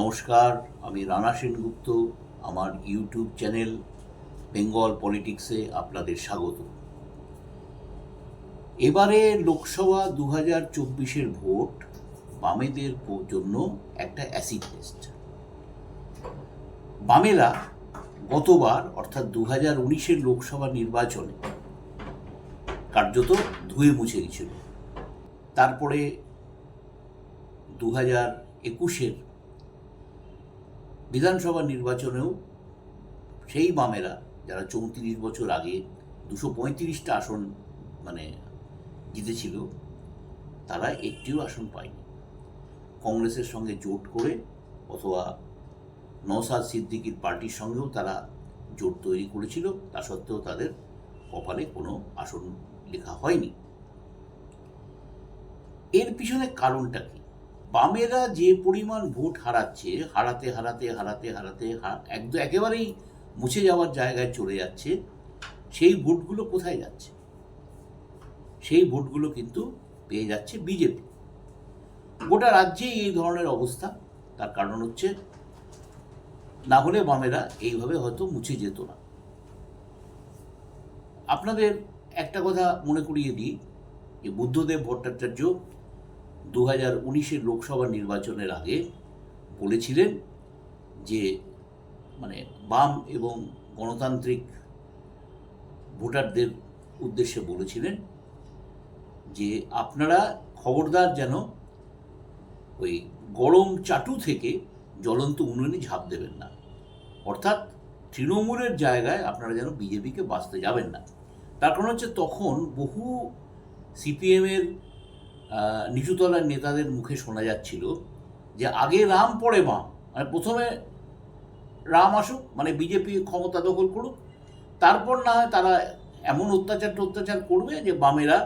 নমস্কার, আমি রানা সেনগুপ্ত, আমার ইউটিউব চ্যানেল বেঙ্গল পলিটিক্সে আপনাদের স্বাগত। এবারে লোকসভা দু হাজার চব্বিশের ভোট বামেদের জন্য একটা অ্যাসিড টেস্ট বামেরা গতবার, অর্থাৎ দু হাজার উনিশের লোকসভা নির্বাচনে কার্যত ধুয়ে মুছে গেছিল। তারপরে দু হাজার একুশের বিধানসভা নির্বাচনেও সেই বামেরা যারা চৌত্রিশ বছর আগে দুশো পঁয়ত্রিশটা আসন মানে জিতেছিল, তারা একটিও আসন পায়নি। কংগ্রেসের সঙ্গে জোট করে অথবা নওসাদ সিদ্দিকির পার্টির সঙ্গেও তারা জোট তৈরি করেছিল, তা সত্ত্বেও তাদের কপালে কোনো আসন লেখা হয়নি। এর পিছনে কারণটা কি? বামেরা যে পরিমাণ ভোট হারাচ্ছে, হারাতে হারাতে হারাতে হারাতে একদম একেবারেই মুছে যাওয়ার জায়গায় চলে যাচ্ছে, সেই ভোটগুলো কোথায় যাচ্ছে? সেই ভোটগুলো কিন্তু পেয়ে যাচ্ছে বিজেপি। গোটা রাজ্যেই এই ধরনের অবস্থা, তার কারণ হচ্ছে না হলে বামেরা এইভাবে হয়তো মুছে যেত না। আপনাদের একটা কথা মনে করিয়ে দিই, যে বুদ্ধদেব ভট্টাচার্য দু হাজার উনিশের লোকসভা নির্বাচনের আগে বলেছিলেন যে মানে বাম এবং গণতান্ত্রিক ভোটারদের উদ্দেশ্যে বলেছিলেন যে, আপনারা খবরদার যেন ওই গরম চাটু থেকে জ্বলন্ত উনুনে ঝাঁপ দেবেন না। অর্থাৎ তৃণমূলের জায়গায় আপনারা যেন বিজেপিকে বাঁচতে যাবেন না। তার কারণ হচ্ছে তখন বহু সিপিএমের নিচুতলার নেতাদের মুখে শোনা যাচ্ছিল যে আগে রাম, পরে বাম মানে প্রথমে রাম আসুক মানে বিজেপি ক্ষমতা দখল করুক, তারপর না হয় তারা এমন অত্যাচার অত্যাচার করবে যে বামেরা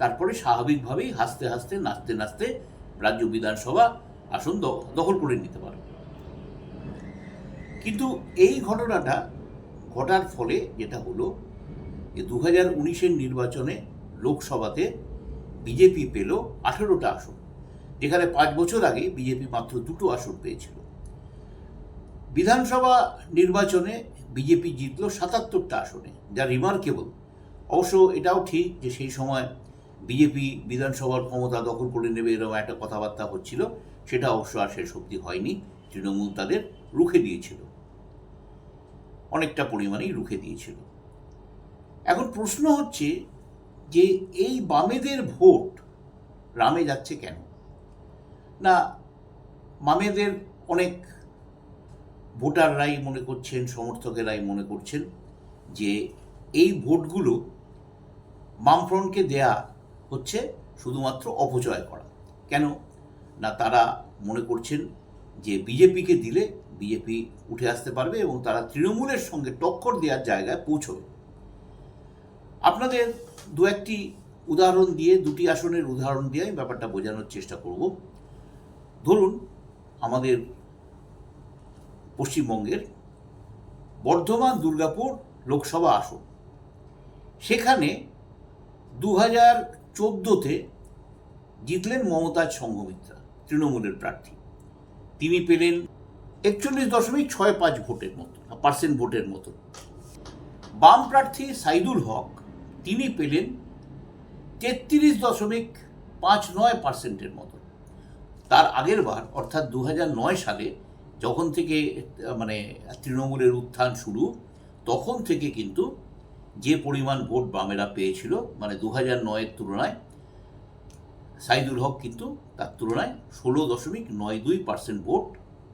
তারপরে স্বাভাবিকভাবেই হাসতে হাসতে, নাচতে নাচতে রাজ্য বিধানসভা আসন দখল করে নিতে পারবে। কিন্তু এই ঘটনাটা ঘটার ফলে যেটা হলো যে দু হাজার উনিশের নির্বাচনে লোকসভাতে বিজেপি পেল আঠেরোটা আসন, যেখানে পাঁচ বছর আগে বিজেপি মাত্র দুটো আসন পেয়েছিল। বিধানসভা নির্বাচনে বিজেপি জিতল সাতাত্তরটা আসনে, যা রিমার্কেবল। অবশ্য এটাও ঠিক যে সেই সময় বিজেপি বিধানসভার ক্ষমতা দখল করে নেবে এরকম একটা কথাবার্তা হচ্ছিল, সেটা অবশ্য আর শেষ অবধি হয়নি, তৃণমূল তাদের রুখে দিয়েছিল। অনেকটা পরিমাণেই রুখে দিয়েছিল। এখন প্রশ্ন হচ্ছে যে এই বামেদের ভোট রামে যাচ্ছে কেন? না বামেদের অনেক ভোটাররাই মনে করছেন, সমর্থকেরাই মনে করছেন যে এই ভোটগুলো বামফ্রন্টকে দেয়া হচ্ছে শুধুমাত্র অপচয় করা। কেন? না, তারা মনে করছেন যে বিজেপিকে দিলে বিজেপি উঠে আসতে পারবে এবং তারা তৃণমূলের সঙ্গে টক্কর দেওয়ার জায়গায় পৌঁছবে। আপনাদের দু একটি উদাহরণ দিয়ে, দুটি আসনের উদাহরণ দিয়ে আমি ব্যাপারটা বোঝানোর চেষ্টা করব। ধরুন, আমাদের পশ্চিমবঙ্গের বর্ধমান দুর্গাপুর লোকসভা আসন। সেখানে দু হাজার চোদ্দোতে জিতলেন মমতাজ সংঘমিত্রা, তৃণমূলের প্রার্থী। তিনি পেলেন একচল্লিশ দশমিক ছয় পাঁচ ভোটের মতো, পার্সেন্ট ভোটের মতো। বাম প্রার্থী সাইদুল হক তিনি পেলেন তেত্রিশ দশমিক পাঁচ নয় পার্সেন্টের মতো। তার আগের বার, অর্থাৎ দু নয় সালে, যখন থেকে মানে তৃণমূলের উত্থান শুরু, তখন থেকে কিন্তু যে পরিমাণ ভোট বামেরা পেয়েছিল মানে দু হাজার নয়ের তুলনায়, সাইদুল হক কিন্তু তার তুলনায় ষোলো দশমিক নয় দুই পার্সেন্ট ভোট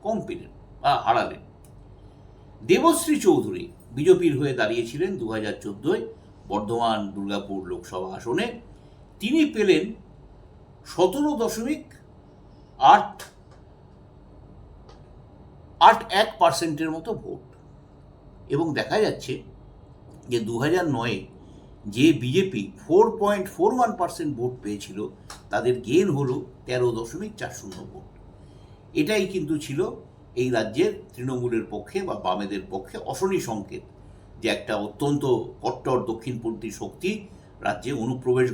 কম পেলেন, বা হারালেন। দেবশ্রী চৌধুরী বিজেপির হয়ে দাঁড়িয়েছিলেন দু হাজার চোদ্দোয়। বর্ধমান দুর্গাপুর লোকসভা আসনে তিনি পেলেন সতেরো দশমিক আট আট এক পার্সেন্টের মতো ভোট। এবং দেখা যাচ্ছে যে দু হাজার নয়ে যে BJP four point four one percent vote পেয়েছিল, তাদের গেন হলো তেরো দশমিক চার শূন্য ভোট। এটাই কিন্তু ছিল এই রাজ্যের তৃণমূলের পক্ষে বা বামেদের পক্ষে অশনি সংকেত। যে একটা অত্যন্ত কট্টর দক্ষিণপন্থী শক্তি রাজ্যে অনুপ্রবেশ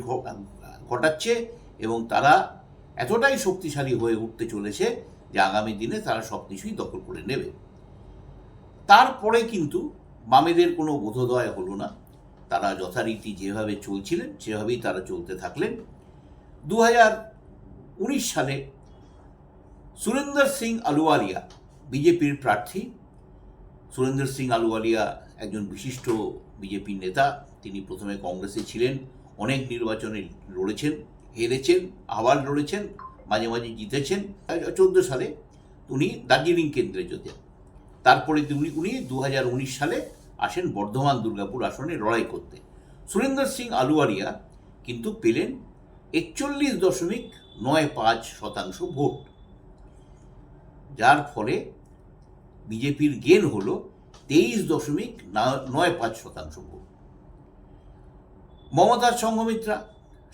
ঘটাচ্ছে এবং তারা এতটাই শক্তিশালী হয়ে উঠতে চলেছে যে আগামী দিনে তারা সব কিছুই দখল করে নেবে। তারপরে কিন্তু বামেদের কোনো বোধোদয় হলো না। তারা যথারীতি যেভাবে চলছিলেন, সেভাবেই তারা চলতে থাকলেন। দু উনিশ সালে সুরেন্দর সিং আলুওয়ালিয়া, বিজেপির প্রার্থী, সুরেন্দর সিং আলুওয়ালিয়া একজন বিশিষ্ট বিজেপির নেতা, তিনি প্রথমে কংগ্রেসে ছিলেন, অনেক নির্বাচনে লড়েছেন, হেরেছেন, আবার লড়েছেন, মাঝে মাঝে জিতেছেন। চোদ্দ সালে উনি দার্জিলিং কেন্দ্রে যেতেন তারপরে উনি উনি দু হাজার উনিশ সালে আসেন বর্ধমান দুর্গাপুর আসনে লড়াই করতে। সুরেন্দর সিং আলুয়ারিয়া কিন্তু পেলেন একচল্লিশ দশমিক নয় পাঁচ শতাংশ ভোট। যার ফলে বিজেপির গেন হল তেইশ দশমিক নয় পাঁচ শতাংশ ভোট। মমতার সঙ্গমিত্রা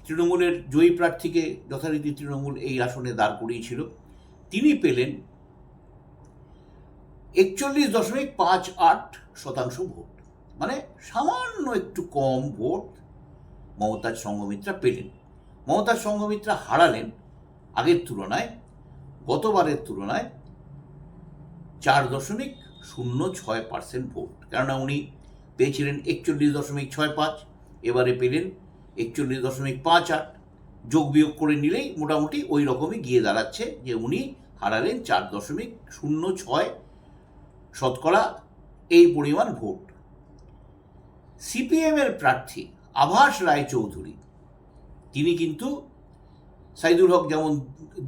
তৃণমূলের জয়ী প্রার্থীকে যথারীতি তৃণমূল এই আসনে দাঁড় করিয়েছিল তিনি পেলেন একচল্লিশ দশমিক পাঁচ আট শতাংশ ভোট। মানে সামান্য একটু কম ভোট মমতাজ সঙ্গমিত্রা পেলেন। মমতাজ সঙ্গমিত্রা হারালেন আগের তুলনায়, গতবারের তুলনায় চার দশমিক শূন্য ছয় পার্সেন্ট ভোট। কেননা উনি পেয়েছিলেন একচল্লিশ দশমিক ছয় পাঁচ, এবারে পেলেন একচল্লিশ দশমিক পাঁচ আট। যোগ বিয়োগ করে নিলেই মোটামুটি ওই রকমই গিয়ে দাঁড়াচ্ছে যে উনি হারালেন চার দশমিক শূন্য ছয় শতকরা এই পরিমাণ ভোট। সিপিএমের প্রার্থী আভাস রায়চৌধুরী, তিনি কিন্তু সাইদুল হক যেমন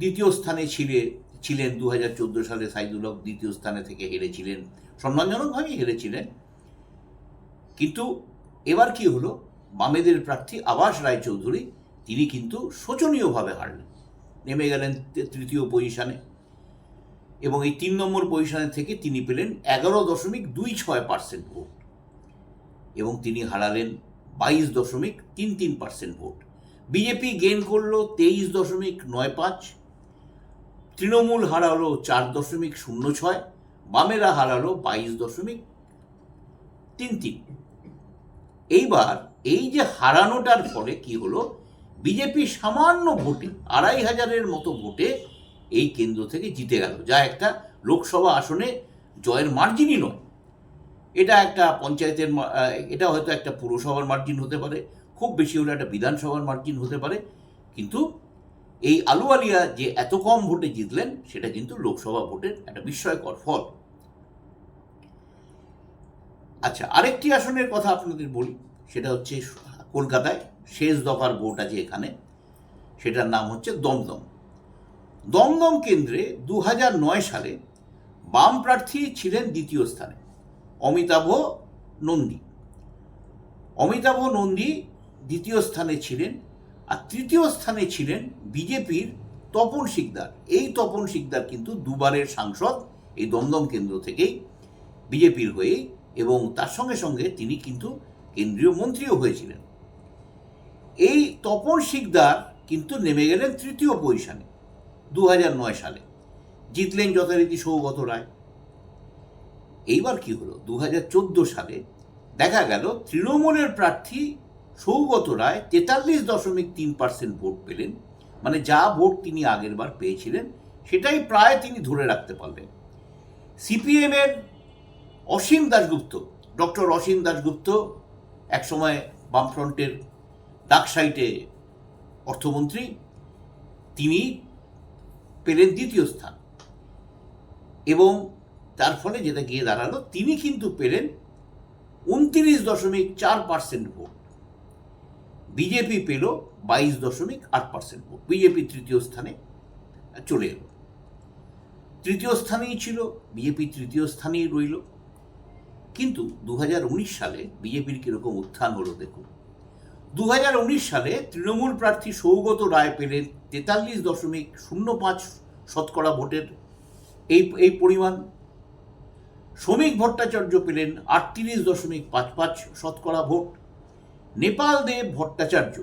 দ্বিতীয় স্থানে ছিলে ছিলেন দু হাজার চোদ্দ সালে সাইদুল হক দ্বিতীয় স্থানে থেকে হেরেছিলেন। সম্মানজনকভাবেই হেরেছিলেন। কিন্তু এবার কি হলো? বামেদের প্রার্থী আবাস রায়চৌধুরী, তিনি কিন্তু শোচনীয়ভাবে হারলেন। নেমে গেলেন তৃতীয় পজিশনে। এবং এই তিন নম্বর পজিশনে থেকে তিনি পেলেন এগারো দশমিক দুই ছয় পার্সেন্ট ভোট। এবং তিনি হারালেন বাইশ দশমিক তিন তিন পার্সেন্ট ভোট। বিজেপি গেইন করল তেইশ দশমিক নয় পাঁচ। তৃণমূল হারালো চার দশমিক শূন্য ছয়, বামেরা হারালো বাইশ দশমিক তিন তিন। এইবার এই যে হারানোটার ফলে কি হলো, বিজেপি সামান্য ভোটে, আড়াই হাজারের মতো ভোটে এই কেন্দ্র থেকে জিতে গেল। যা একটা লোকসভা আসনে জয়ের মার্জিনই নয়। এটা একটা পঞ্চায়েতের এটা হয়তো একটা পুরসভার মার্জিন হতে পারে, খুব বেশি হলে একটা বিধানসভার মার্জিন হতে পারে, কিন্তু এই আলুয়ালিয়া যে এত কম ভোটে জিতলেন, সেটা কিন্তু লোকসভা ভোটের একটা বিস্ময়কর ফল। আচ্ছা আরেকটি আসনের কথা আপনাদের বলি, সেটা হচ্ছে কলকাতায় শেষ দফার ভোট আছে এখানে, সেটার নাম হচ্ছে দমদম। দমদম কেন্দ্রে দু নয় সালে বাম প্রার্থী ছিলেন দ্বিতীয় স্থানে, অমিতাভ নন্দী। অমিতাভ নন্দী দ্বিতীয় স্থানে ছিলেন আর তৃতীয় স্থানে ছিলেন বিজেপির তপন শিকদার। এই তপন শিকদার কিন্তু দুবারের সাংসদ, এই দমদম কেন্দ্র থেকেই বিজেপির হয়ে এবং তার সঙ্গে সঙ্গে তিনি কিন্তু কেন্দ্রীয় মন্ত্রীও হয়েছিলেন। এই তপন শিকদার কিন্তু নেমে গেলেন তৃতীয় পজিশনে দু নয় সালে। জিতলেন যথারীতি সৌগত রায়। এইবার কি হলো? দু হাজার চোদ্দ সালে দেখা গেল তৃণমূলের প্রার্থী সৌগত রায় তেতাল্লিশ দশমিক তিন পার্সেন্ট ভোট পেলেন। মানে যা ভোট তিনি আগের বার পেয়েছিলেন, সেটাই প্রায় তিনি ধরে রাখতে পারলেন। সিপিএমের অসীম দাশগুপ্ত, ডক্টর অসীম দাশগুপ্ত একসময় বামফ্রন্টের ডাকসাইটে অর্থমন্ত্রী, তিনি পেলেন দ্বিতীয় স্থান। এবং তার ফলে যেটা গিয়ে দাঁড়াল, তিনি কিন্তু পেলেন উনত্রিশ দশমিক চার পার্সেন্ট ভোট। বিজেপি পেল বাইশ দশমিক আট পার্সেন্ট ভোট। বিজেপি তৃতীয় স্থানে চলে এলো। তৃতীয় স্থানেই ছিল বিজেপি তৃতীয় স্থানেই রইল। কিন্তু দু হাজার উনিশ সালে বিজেপির কীরকম উত্থান হলো দেখুন। দু হাজার উনিশ সালে তৃণমূল প্রার্থী সৌগত রায় পেলেন তেতাল্লিশ দশমিক শূন্য পাঁচ শতকরা ভোটের এই এই পরিমাণ। শ্রমিক ভট্টাচার্য পেলেন আটত্রিশ দশমিক পাঁচ পাঁচ শতকরা ভোট। নেপাল দেব ভট্টাচার্য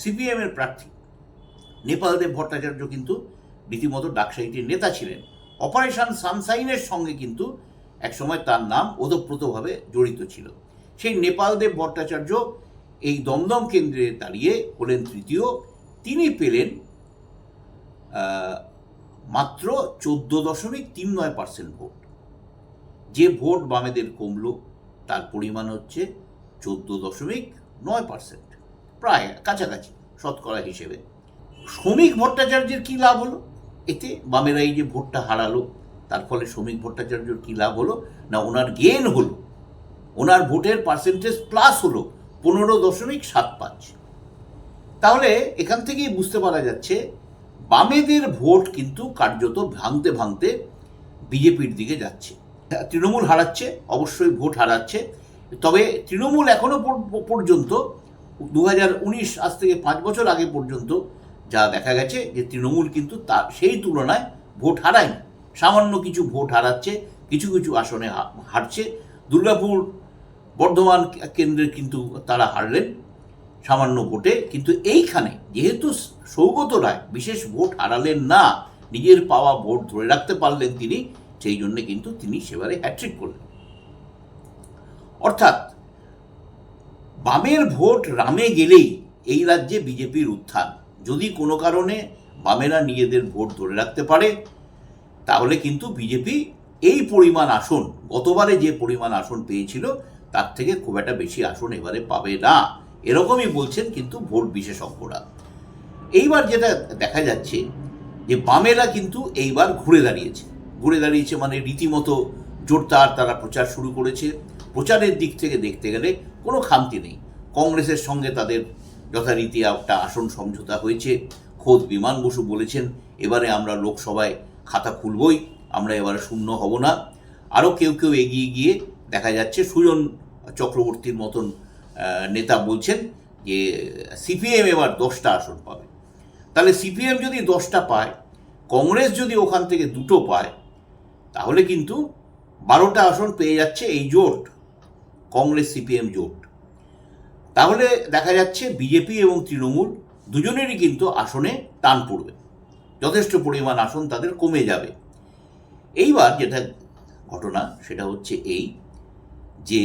সিপিএমের প্রার্থী। নেপাল দেব ভট্টাচার্য কিন্তু রীতিমতো ডাকসাইটের নেতা ছিলেন। অপারেশন সানসাইনের সঙ্গে কিন্তু একসময় তার নাম ওতপ্রোতভাবে জড়িত ছিল। সেই নেপাল দেব ভট্টাচার্য এই দমদম কেন্দ্রে দাঁড়িয়ে হলেন তৃতীয়। তিনি পেলেন মাত্র চোদ্দ দশমিক তিন নয় পার্সেন্ট ভোট। যে ভোট বামেদের কমলো, তার পরিমাণ হচ্ছে চোদ্দ দশমিক নয় পার্সেন্ট প্রায় কাছাকাছি শতকরা হিসেবে। শ্রমিক ভট্টাচার্যের কী লাভ হলো? এতে বামেরা এই যে ভোটটা হারালো, তার ফলে শ্রমিক ভট্টাচার্যর কী লাভ হলো? না ওনার গেন হলো? ওনার ভোটের পার্সেন্টেজ প্লাস হলো পনেরো দশমিক সাত পাঁচ। তাহলে এখান থেকেই বুঝতে পারা যাচ্ছে, বামেদের ভোট কিন্তু কার্যত ভাঙতে ভাঙতে বিজেপির দিকে যাচ্ছে। তৃণমূল হারাচ্ছে, অবশ্যই ভোট হারাচ্ছে। তবে তৃণমূল এখনও পর- পর্যন্ত দু আজ থেকে পাঁচ বছর আগে পর্যন্ত যা দেখা গেছে যে তৃণমূল কিন্তু তা সেই তুলনায় ভোট হারায়নি। সামান্য কিছু ভোট হারাচ্ছে, কিছু কিছু আসনে হারছে। দুর্গাপুর বর্ধমান কেন্দ্রে কিন্তু তারা হারলেন সামান্য ভোটে। কিন্তু এইখানে যেহেতু সৌগত রায় বিশেষ ভোট হারালেন না, নিজের পাওয়া ভোট ধরে রাখতে পারলেন তিনি, সেই জন্য কিন্তু তিনি সেবারে হ্যাট্রিক করলেন। অর্থাৎ বামের ভোট রামে গেলেই এই রাজ্যে বিজেপির উত্থান। যদি কোনো কারণে বামেরা নিজেদের ভোট ধরে রাখতে পারে, তাহলে কিন্তু বিজেপি এই পরিমাণ আসন, গতবারে যে পরিমাণ আসন পেয়েছিল, তার থেকে খুব একটা বেশি আসন এবারে পাবে না। এরকমই বলছেন কিন্তু ভোট বিশেষজ্ঞরা। এইবার যেটা দেখা যাচ্ছে যে বামেরা কিন্তু এইবার ঘুরে দাঁড়িয়েছে। ঘুরে দাঁড়িয়েছে মানে রীতিমতো জোরদার তারা প্রচার শুরু করেছে। প্রচারের দিক থেকে দেখতে গেলে কোনো খামতি নেই। কংগ্রেসের সঙ্গে তাদের যথারীতি একটা আসন সমঝোতা হয়েছে। খোদ বিমান বসু বলেছেন, এবারে আমরা লোকসভায় খাতা খুলবই, আমরা এবারে শূন্য হব না। আরও কেউ কেউ এগিয়ে গিয়ে দেখা যাচ্ছে সুজন চক্রবর্তীর মতন নেতা বলছেন যে, সিপিএম এবার দশটা আসন পাবে। তাহলে সিপিএম যদি দশটা পায়, কংগ্রেস যদি ওখান থেকে দুটো পায়, তাহলে কিন্তু বারোটা আসন পেয়ে যাচ্ছে এই জোট। কংগ্রেস, সিপিএম জোট। তাহলে দেখা যাচ্ছে বিজেপি এবং তৃণমূল দুজনেরই কিন্তু আসনে টান পড়বে। যথেষ্ট পরিমাণ আসন তাদের কমে যাবে। এইবার যেটা ঘটনা সেটা হচ্ছে এই যে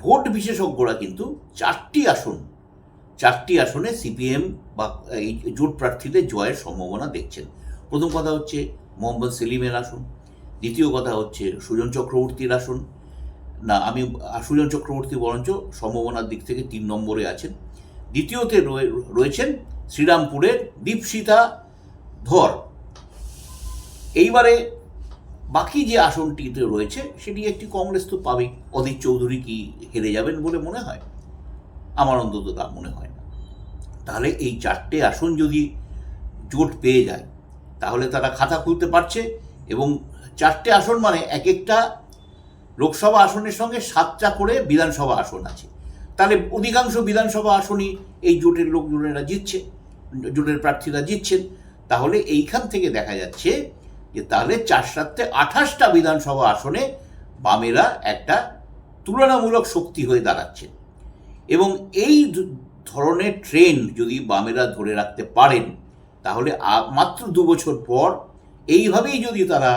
ভোট বিশেষজ্ঞরা কিন্তু চারটি আসন, চারটি আসনে সিপিএম বা এই জোট প্রার্থীদের জয়ের সম্ভাবনা দেখছেন। প্রথম কথা হচ্ছে মোহাম্মদ সেলিমের আসন, দ্বিতীয় কথা হচ্ছে সুজন চক্রবর্তীর আসন না, আমি সুজন চক্রবর্তী বরঞ্চ সম্ভাবনার দিক থেকে তিন নম্বরে আছেন। দ্বিতীয়তে রয়ে- রয়েছেন শ্রীরামপুরের দীপসিতা ধর। এইবারে বাকি যে আসনটিতে রয়েছে, সেটি একটি কংগ্রেস তো পাবেই। অধীর চৌধুরী কি হেরে যাবেন বলে মনে হয়? আমার অন্তত তা মনে হয় না। তাহলে এই চারটে আসন যদি জোট পেয়ে যায়, তাহলে তারা খাতা খুলতে পারছে এবং চারটে আসন মানে এক একটা লোকসভা আসনের সঙ্গে সাতটা করে বিধানসভা আসন আছে। তাহলে অধিকাংশ বিধানসভা আসনই এই জোটের লোকজনেরা জিতছে, জোটের প্রার্থীরা জিতছেন। তাহলে এইখান থেকে দেখা যাচ্ছে যে তাহলে চার সাতটে আঠাশটা বিধানসভা আসনে বামেরা একটা তুলনামূলক শক্তি হয়ে দাঁড়াচ্ছে। এবং এই ধরনের ট্রেন্ড যদি বামেরা ধরে রাখতে পারেন, তাহলে মাত্র দু বছর পর এইভাবেই যদি তারা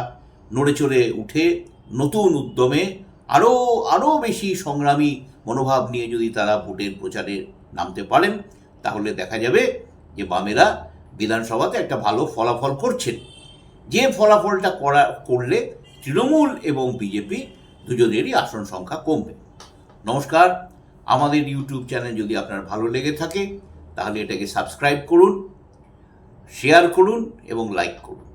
নড়ে চড়ে উঠে নতুন উদ্যমে আরও আরও বেশি সংগ্রামী মনোভাব নিয়ে যদি তারা ভোটের প্রচারে নামতে পারেন, তাহলে দেখা যাবে যে বামেরা বিধানসভাতে একটা ভালো ফলাফল করছেন। যে ফলাফলটা করা, করলে তৃণমূল এবং বিজেপি দুজনেরই আসন সংখ্যা কমবে। নমস্কার, আমাদের ইউটিউব চ্যানেল যদি আপনার ভালো লেগে থাকে, তাহলে এটাকে সাবস্ক্রাইব করুন, শেয়ার করুন এবং লাইক করুন।